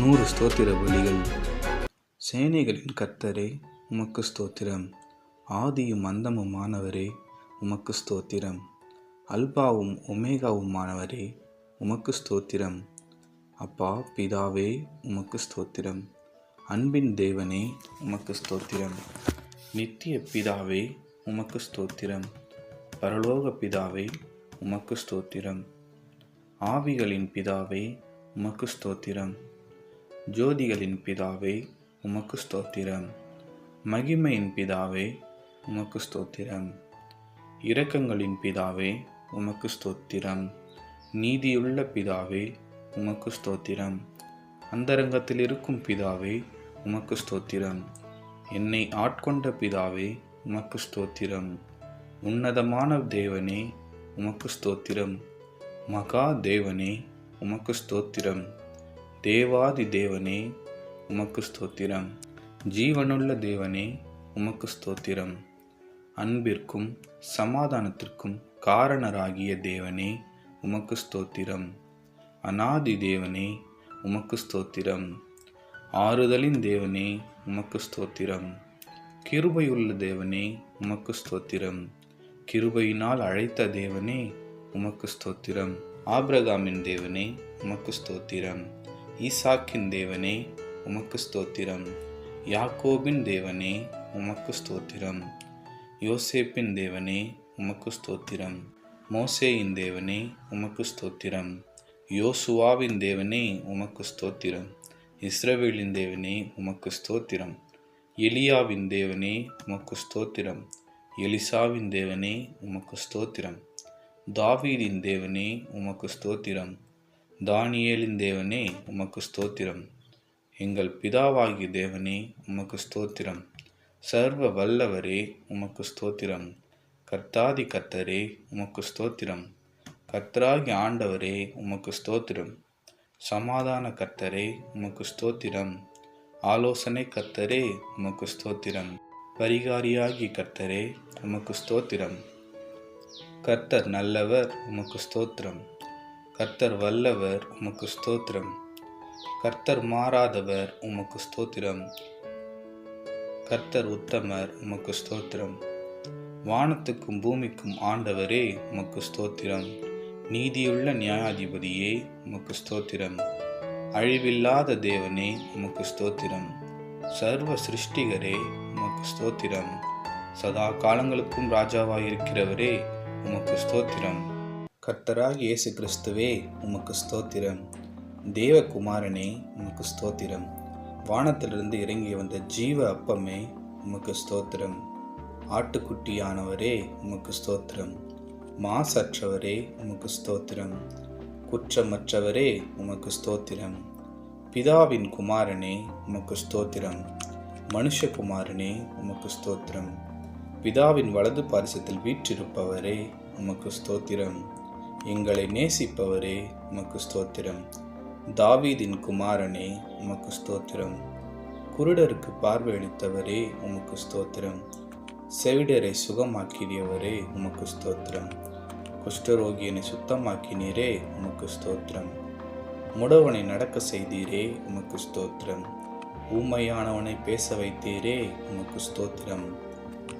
நூறு ஸ்தோத்திர பலிகள் சேனைகளின் கர்த்தரே உமக்கு ஸ்தோத்திரம். ஆதியும் அந்தமுமானவரே உமக்கு ஸ்தோத்திரம். அல்பாவும் ஒமேகாவுமானவரே உமக்கு ஸ்தோத்திரம். அப்பா பிதாவே உமக்கு ஸ்தோத்திரம். அன்பின் தேவனே உமக்கு ஸ்தோத்திரம். நித்திய பிதாவே உமக்கு ஸ்தோத்திரம். பரலோக பிதாவே உமக்கு ஸ்தோத்திரம். ஆவிகளின் பிதாவே உமக்கு ஸ்தோத்திரம். ஜோதிகளின் பிதாவே உமக்கு ஸ்தோத்திரம். மகிமையின் பிதாவே உமக்கு ஸ்தோத்திரம். இரக்கங்களின் பிதாவே உமக்கு ஸ்தோத்திரம். நீதியுள்ள பிதாவே உமக்கு ஸ்தோத்திரம். அந்தரங்கத்தில் இருக்கும் பிதாவே உமக்கு ஸ்தோத்திரம். என்னை ஆட்கொண்ட பிதாவே உமக்கு ஸ்தோத்திரம். உன்னதமான தேவனே உமக்கு ஸ்தோத்திரம். மகா தேவனே உமக்கு ஸ்தோத்திரம். தேவாதி தேவனே உமக்கு ஸ்தோத்திரம். ஜீவனுள்ள தேவனே உமக்கு ஸ்தோத்திரம். அன்பிற்கும் சமாதானத்திற்கும் காரணராகிய தேவனே உமக்கு ஸ்தோத்திரம். அநாதி தேவனே உமக்கு ஸ்தோத்திரம். ஆறுதலின் தேவனே உமக்கு ஸ்தோத்திரம். கிருபையுள்ள தேவனே உமக்கு ஸ்தோத்திரம். கிருபையினால் அழைத்த தேவனே உமக்கு ஸ்தோத்திரம். ஆபிரகாமின் தேவனே உமக்கு ஸ்தோத்திரம். ஈசாக்கின் தேவனே உமக்கு ஸ்தோத்திரம். யாக்கோபின் தேவனே உமக்கு ஸ்தோத்திரம். யோசேப்பின் தேவனே உமக்கு ஸ்தோத்திரம். மோசேயின் தேவனே உமக்கு ஸ்தோத்திரம். யோசுவாவின் தேவனே உமக்கு ஸ்தோத்திரம். இஸ்ரவேலின் தேவனே உமக்கு ஸ்தோத்திரம். எலியாவின் தேவனே உமக்கு ஸ்தோத்திரம். எலிசாவின் தேவனே உமக்கு ஸ்தோத்திரம். தாவீதின் தேவனே உமக்கு ஸ்தோத்திரம். தானியேலின் தேவனே உமக்கு ஸ்தோத்திரம். எங்கள் பிதாவாகிய தேவனே உமக்கு ஸ்தோத்திரம். சர்வ வல்லவரே உமக்கு ஸ்தோத்திரம். கர்த்தாதி கர்த்தரே உமக்கு ஸ்தோத்திரம். கர்த்தராகி ஆண்டவரே உமக்கு ஸ்தோத்திரம். சமாதான கர்த்தரே உமக்கு ஸ்தோத்திரம். ஆலோசனை கர்த்தரே உமக்கு ஸ்தோத்திரம். பரிகாரியாகி கர்த்தரே உமக்கு ஸ்தோத்திரம். கர்த்தர் நல்லவர் உமக்கு ஸ்தோத்திரம். கர்த்தர் வல்லவர் உமக்கு ஸ்தோத்திரம். கர்த்தர் மாறாதவர் உமக்கு ஸ்தோத்திரம். கர்த்தர் உத்தமர் உமக்கு ஸ்தோத்திரம். வானத்துக்கும் பூமிக்கும் ஆண்டவரே உமக்கு ஸ்தோத்திரம். நீதியுள்ள நியாயாதிபதியே உமக்கு ஸ்தோத்திரம். அழிவில்லாத தேவனே உமக்கு ஸ்தோத்திரம். சர்வ சிருஷ்டிகரே உமக்கு ஸ்தோத்திரம். சதா காலங்களுக்கும் ராஜாவாயிருக்கிறவரே உமக்கு ஸ்தோத்திரம். கர்த்தராக இயேசு கிறிஸ்துவே உமக்கு ஸ்தோத்திரம். தேவகுமாரனே உமக்கு ஸ்தோத்திரம். வானத்திலிருந்து இறங்கி வந்த ஜீவ அப்பமே உமக்கு ஸ்தோத்திரம். ஆட்டுக்குட்டியானவரே உமக்கு ஸ்தோத்திரம். மாசற்றவரே உமக்கு ஸ்தோத்திரம். குற்றமற்றவரே உமக்கு ஸ்தோத்திரம். பிதாவின் குமாரனே உமக்கு ஸ்தோத்திரம். மனுஷகுமாரனே உமக்கு ஸ்தோத்திரம். பிதாவின் வலது பாரிசத்தில் வீற்றிருப்பவரே உமக்கு ஸ்தோத்திரம். எங்களை நேசிப்பவரே உமக்கு ஸ்தோத்திரம். தாவீதின் குமாரனே உமக்கு ஸ்தோத்திரம். குருடருக்கு பார்வையளித்தவரே உமக்கு ஸ்தோத்திரம். செவிடரை சுகமாக்கியவரே உமக்கு ஸ்தோத்திரம். குஷ்டரோகியனை சுத்தமாக்கினீரே உமக்கு ஸ்தோத்திரம். முடவனை நடக்க செய்தீரே உமக்கு ஸ்தோத்திரம். ஊமையானவனை பேச வைத்தீரே உமக்கு ஸ்தோத்திரம்.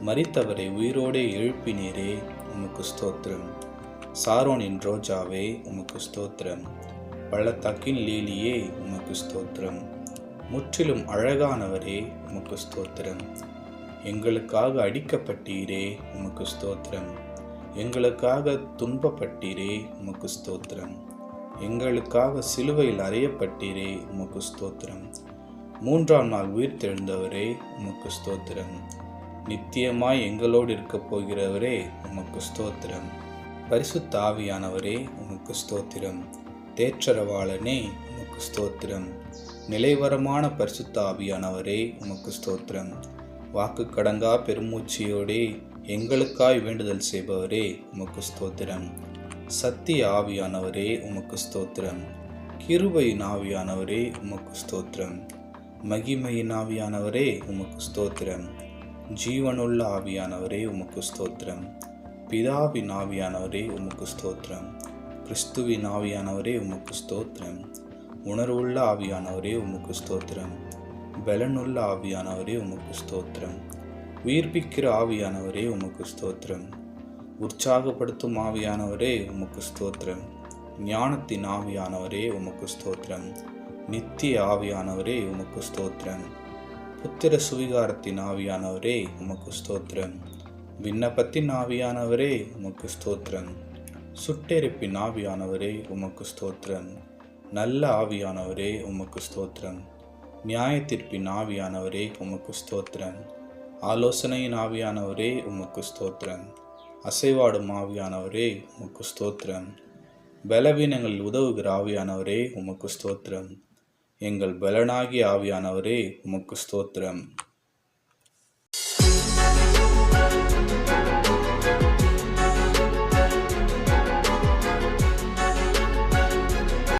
மறித்தவரை உயிரோடே எழுப்பினீரே உமக்கு ஸ்தோத்திரம். சாரோனின் ரோஜாவே உமக்கு ஸ்தோத்திரம். பள்ளத்தாக்கின் லீலியே உமக்கு ஸ்தோத்திரம். முற்றிலும் அழகானவரே உமக்கு ஸ்தோத்திரம். எங்களுக்காக அடிக்கப்பட்டீரே உமக்கு ஸ்தோத்திரம். எங்களுக்காக துன்பப்பட்டீரே உமக்கு ஸ்தோத்திரம். எங்களுக்காக சிலுவையில் அறையப்பட்டீரே உமக்கு ஸ்தோத்திரம். மூன்றாம் நாள் உயிர் தெழுந்தவரே உமக்கு ஸ்தோத்திரம். நித்தியமாய் எங்களோடு இருக்கப் போகிறவரே உமக்கு ஸ்தோத்திரம். பரிசுத்த ஆவியானவரே உமக்கு ஸ்தோத்திரம். தேற்றரவாளனே உமக்கு ஸ்தோத்திரம். நிலைவரமான பரிசுத்த ஆவியானவரே உமக்கு ஸ்தோத்திரம். வாக்கு கடங்கா பெருமூச்சியோடே எங்களுக்காய் வேண்டுதல் செய்பவரே உமக்கு ஸ்தோத்திரம். சத்திய ஆவியானவரே உமக்கு ஸ்தோத்திரம். கிருபையின் ஆவியானவரே உமக்கு ஸ்தோத்திரம். மகிமையின் ஆவியானவரே உமக்கு ஸ்தோத்திரம். ஜீவனுள்ள ஆவியானவரே உமக்கு ஸ்தோத்திரம். பிதாவின் ஆவியானவரே உமக்கு ஸ்தோத்திரம். கிறிஸ்துவின் ஆவியானவரே உமக்கு ஸ்தோத்திரம். உணர்வுள்ள ஆவியானவரே உமக்கு ஸ்தோத்திரம். பலனுள்ள ஆவியானவரே உமக்கு ஸ்தோத்திரம். உயிர்ப்பிக்கிற ஆவியானவரே உமக்கு ஸ்தோத்திரம். உற்சாகப்படுத்தும் ஆவியானவரே உமக்கு ஸ்தோத்திரம். ஞானத்தின் ஆவியானவரே உமக்கு ஸ்தோத்திரம். நித்திய ஆவியானவரே உமக்கு ஸ்தோத்திரம். புத்திர சுவிகாரத்தின் ஆவியானவரே உமக்கு ஸ்தோத்திரம். விண்ணப்பத்தின் ஆவியானவரே உமக்கு ஸ்தோத்திரம். சுட்டெரிப்பின் ஆவியானவரே உமக்கு ஸ்தோத்திரம். நல்ல ஆவியானவரே உமக்கு ஸ்தோத்திரம். நியாயத்திற்பின் ஆவியானவரே உமக்கு ஸ்தோத்திரம். ஆலோசனையின் ஆவியானவரே உமக்கு ஸ்தோத்திரம். அசைவாடும் ஆவியானவரே உமக்கு ஸ்தோத்திரம். பலவீனங்கள் உதவுகிற ஆவியானவரே உமக்கு ஸ்தோத்திரம். எங்கள் பலனாகிய ஆவியானவரே உமக்கு ஸ்தோத்திரம்.